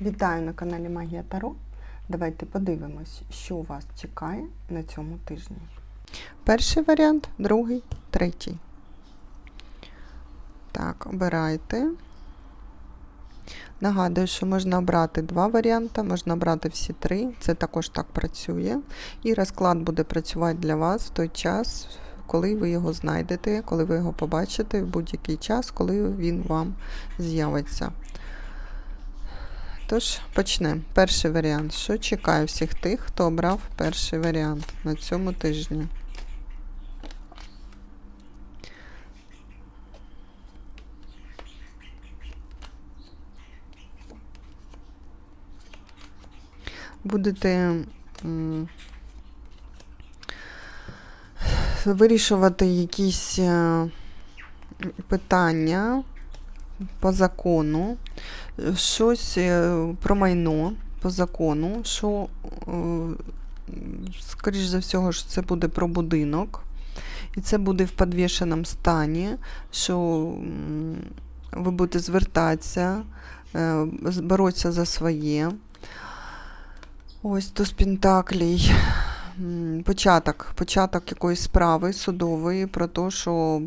Вітаю на каналі Магія Таро. Давайте подивимось, що вас чекає на цьому тижні. Перший варіант, другий, третій. Так, обирайте. Нагадую, що можна обрати два варіанти, можна обрати всі три. Це також так працює. І розклад буде працювати для вас в той час, коли ви його знайдете, коли ви його побачите, в будь-який час, коли він вам з'явиться. Тож, почнемо. Перший варіант. Що чекає всіх тих, хто обрав перший варіант на цьому тижні? Будете вирішувати якісь е, питання по закону, щось е, про майно по закону, що, е, скоріш за всього, ж це буде про будинок, і це буде в підвішеному стані, що ви будете звертатися, е, боротися за своє. Ось туз Пентаклій. Початок, початок якоїсь справи судової про те, що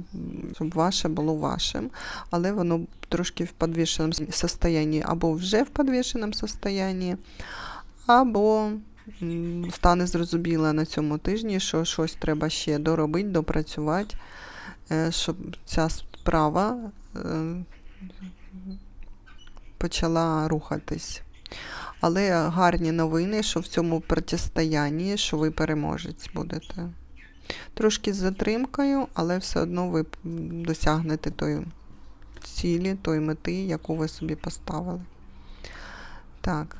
щоб ваше було вашим, але воно трошки в підвішеному состоянні, або вже в підвішеному состоянні, або стане зрозуміло на цьому тижні, що щось треба ще доробити, допрацювати, е, щоб ця справа е, почала рухатись. Але гарні новини, що в цьому протистоянні, що ви переможець будете. Трошки з затримкою, але все одно ви досягнете тої цілі, тої мети, яку ви собі поставили. Так.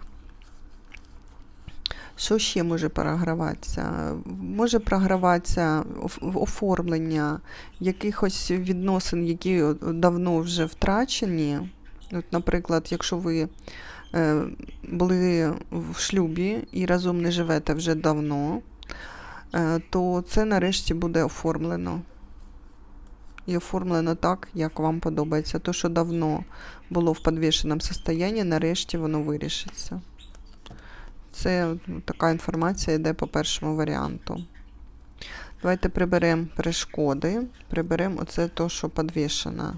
Що ще може програватися? Може програватися оформлення якихось відносин, які давно вже втрачені. От, наприклад, якщо ви були в шлюбі і разом не живете вже давно, е, то це нарешті буде оформлено. І оформлено так, як вам подобається. То, що давно було в підвішеному стані, нарешті воно вирішиться. Це ну, така інформація йде по першому варіанту. Давайте приберемо перешкоди, приберемо оце то, що підвішено,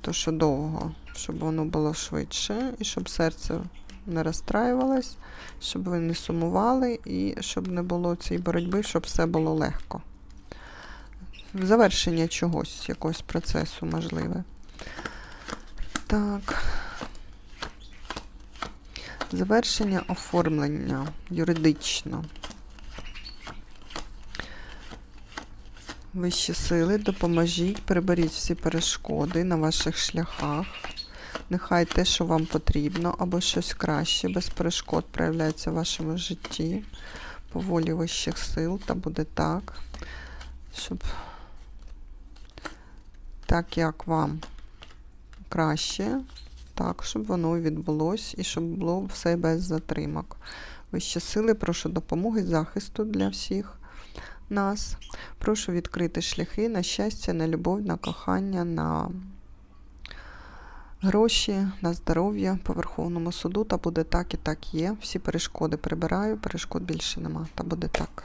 то, що довго, щоб воно було швидше, і щоб серце не розстраювалось, щоб ви не сумували, і щоб не було цієї боротьби, щоб все було легко. Завершення чогось, якогось процесу можливе. Так. Завершення оформлення юридично. Вищі сили, допоможіть, приберіть всі перешкоди на ваших шляхах. Нехай те, що вам потрібно, або щось краще, без перешкод проявляється в вашому житті по волі вищих сил, та буде так, щоб так, як вам краще, так, щоб воно і відбулось, і щоб було все без затримок. Вищі сили, прошу допомоги, захисту для всіх нас. Прошу відкрити шляхи на щастя, на любов, на кохання, на гроші, на здоров'я по Верховному суду. Та буде так і так є. Всі перешкоди прибираю, перешкод більше нема. Та буде так.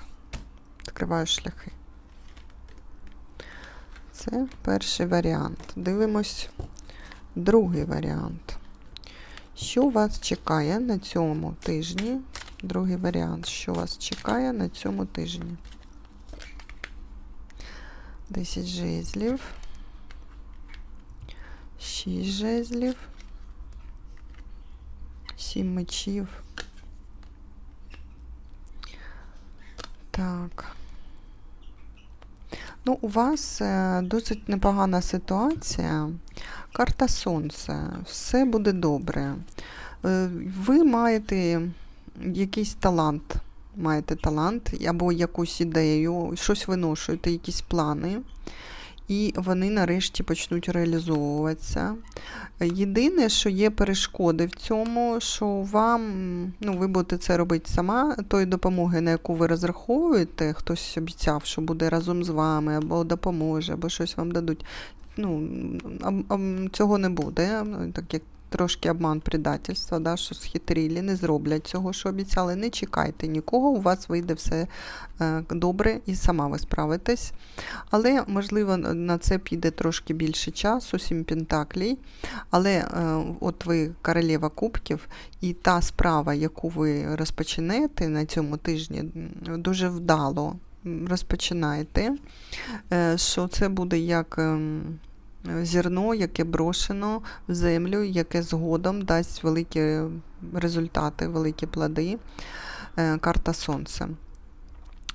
Відкриваю шляхи. Це перший варіант. Дивимось другий варіант. Що вас чекає на цьому тижні? Другий варіант. Що вас чекає на цьому тижні? 10 жезлів. 6 жезлів. 7 мечів. Так. Ну, у вас е, досить непогана ситуація. Карта Сонця. Все буде добре. Е, Ви маєте якийсь талант. Маєте талант або якусь ідею, щось виношуєте, якісь плани, і вони нарешті почнуть реалізовуватися. Єдине, що є перешкоди в цьому, що вам, ну, ви будете це робити сама, тої допомоги, на яку ви розраховуєте, хтось обіцяв, що буде разом з вами, або допоможе, або щось вам дадуть. Ну, цього не буде, ну, так як трошки обман предательства, да, що схитрілі, не зроблять цього, що обіцяли. Не чекайте нікого, у вас вийде все е, добре і сама ви справитесь. Але, можливо, на це піде трошки більше часу, сім пентаклей. Але е, от ви королева кубків, і та справа, яку ви розпочнете на цьому тижні, дуже вдало розпочинаєте, е, що це буде як. Зерно, яке брошено в землю, яке згодом дасть великі результати, великі плоди. Е, Карта Сонця.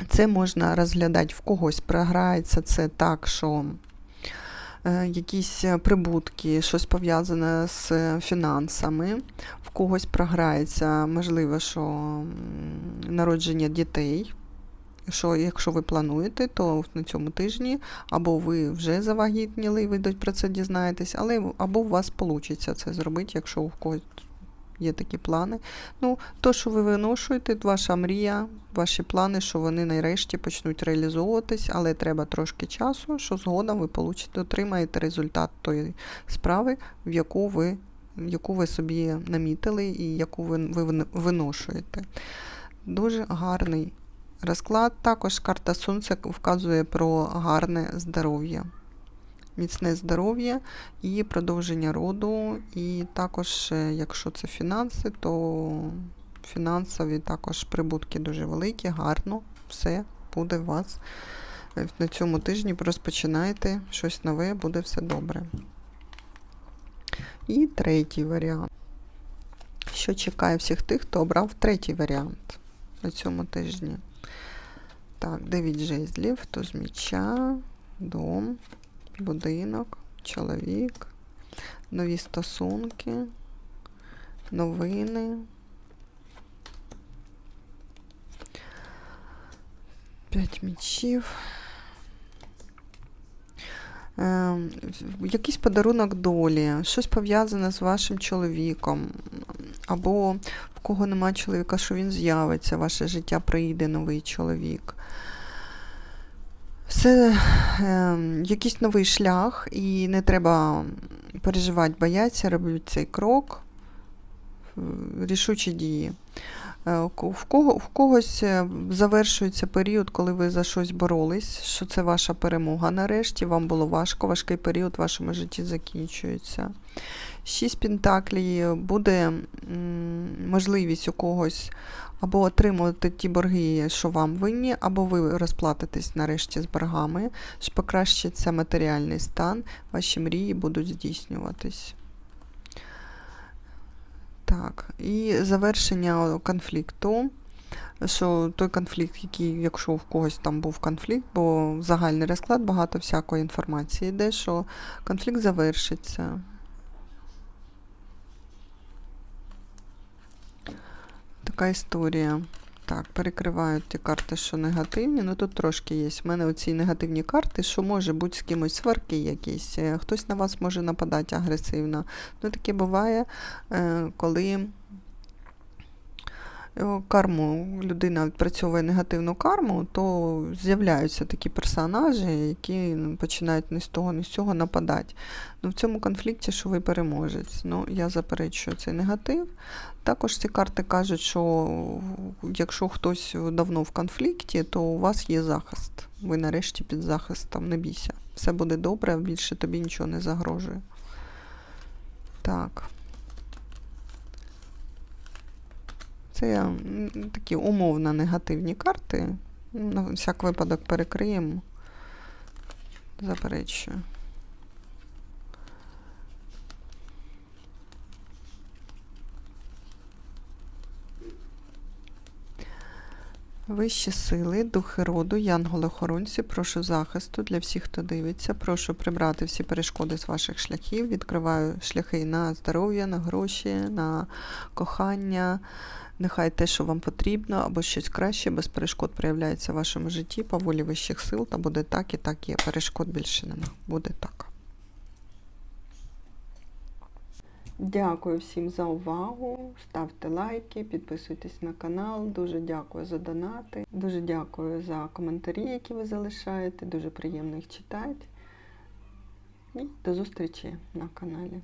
Це можна розглядати в когось, програється це так, що е, якісь прибутки, щось пов'язане з фінансами, в когось програється, можливо, що народження дітей. Що якщо ви плануєте, то на цьому тижні або ви вже завагітніли, і ви про це дізнаєтесь, але або у вас вийде це зробити, якщо у когось є такі плани. Ну, то, що ви виношуєте, ваша мрія, ваші плани, що вони нарешті почнуть реалізовуватись, але треба трошки часу, що згодом ви получите, отримаєте результат тої справи, в яку ви, яку ви собі намітили і яку ви, ви виношуєте. Дуже гарний розклад. Також карта Сонця вказує про гарне здоров'я. Міцне здоров'я і продовження роду. І також, е, якщо це фінанси, то фінансові також прибутки дуже великі, гарно, все буде у вас е, на цьому тижні. Розпочинайте щось нове, буде все добре. І третій варіант. Що чекає всіх тих, хто обрав третій варіант на цьому тижні? Так, 9 жезлів, туз міча, дом, будинок, чоловік, нові стосунки, новини. П'ять мічів. Ем, якийсь подарунок долі, щось пов'язане з вашим чоловіком, або в кого нема чоловіка, що він з'явиться, ваше життя прийде новий чоловік. Це е, якийсь новий шлях, і не треба переживати, бояться, роблять цей крок, рішучі дії. Е, В, кого, в когось е, завершується період, коли ви за щось боролись, що це ваша перемога нарешті, вам було важко, важкий період в вашому житті закінчується. Шість пентаклей буде можливість у когось або отримувати ті борги, що вам винні, або ви розплатитесь нарешті з боргами, що покращиться матеріальний стан, ваші мрії будуть здійснюватись. Так, і завершення конфлікту. Що той конфлікт, який, якщо в когось там був конфлікт, бо загальний розклад, багато всякої інформації йде, що конфлікт завершиться. Така історія. Так, перекривають ті карти, що негативні. Ну тут трошки є. У мене оці негативні карти, що може бути з кимось сварки якісь. е, Хтось на вас може нападати агресивно. Ну таке буває, е, коли карму людина відпрацьовує негативну карму, то з'являються такі персонажі, які ну, починають ні з того, ні з цього нападати. Ну, в цьому конфлікті, що ви переможець. Ну, я заперечую цей негатив. Також ці карти кажуть, що якщо хтось давно в конфлікті, то у вас є захист. Ви нарешті під захистом, не бійся. Все буде добре, більше тобі нічого не загрожує. Так. Це такі умовно негативні карти. На всяк випадок перекриємо. Заперечую. Вищі сили, духи роду, янголи-охоронці, прошу захисту для всіх, хто дивиться. Прошу прибрати всі перешкоди з ваших шляхів. Відкриваю шляхи на здоров'я, на гроші, на кохання. Нехай те, що вам потрібно, або щось краще, без перешкод проявляється в вашому житті по волі вищих сил, та буде так і так є. Перешкод більше нема. Буде так. Дякую всім за увагу. Ставте лайки, підписуйтесь на канал. Дуже дякую за донати. Дуже дякую за коментарі, які ви залишаєте. Дуже приємно їх читати. І до зустрічі на каналі.